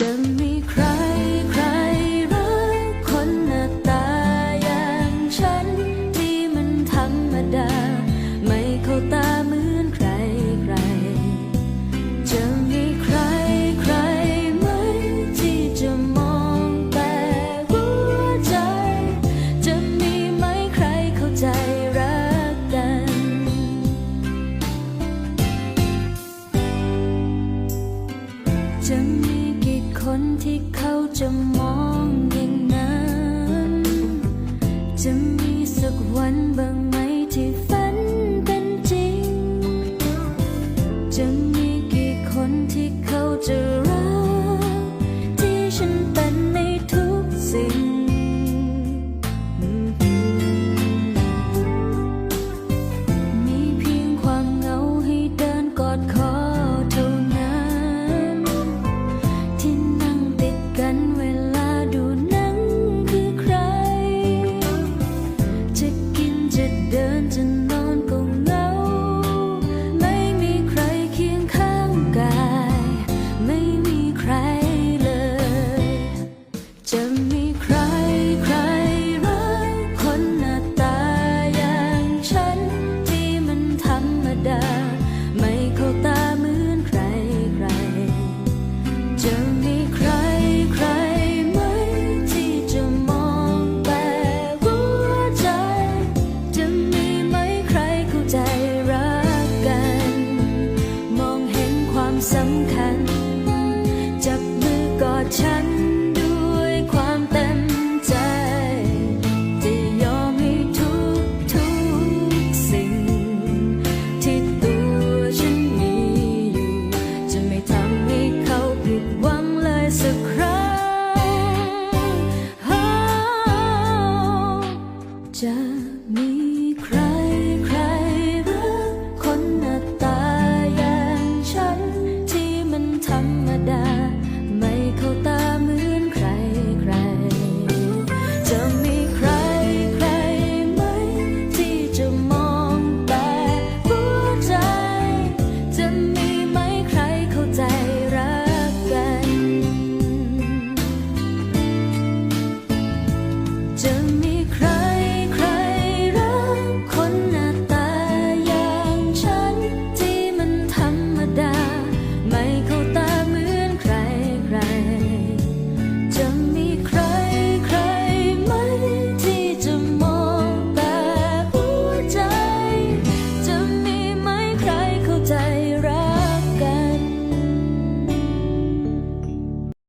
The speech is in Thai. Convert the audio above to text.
จะมีใครใครรักคนหน้าตาย่งฉัน ที่มันธรรมดา ไม่เข้าตาเหมือนใครใคร จะมีใครใครไหมที่จะมองแต่หัวใจ จะมีไหมใครเข้าใจรักกัน เขาจะมองอย่างนั้น จะมีสักวันบาง 着你。